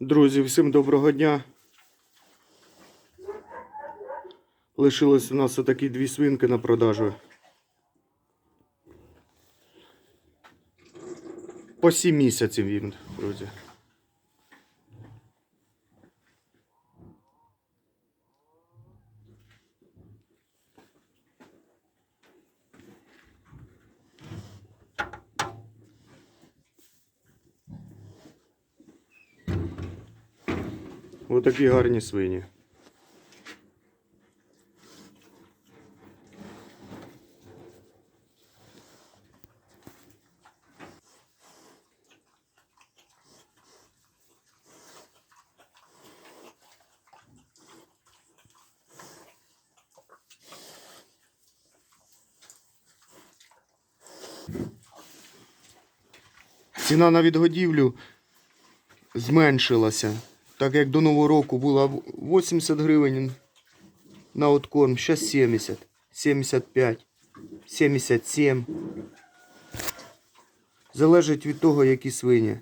Друзі, всім доброго дня. Лишилось у нас отакі дві свинки на продажу. По 7 місяців він, друзі. Отакі гарні свині. Ціна на відгодівлю зменшилася. Так як до Нового року було 80 гривень на откорм, зараз 70, 75, 77. Залежить від того, які свині.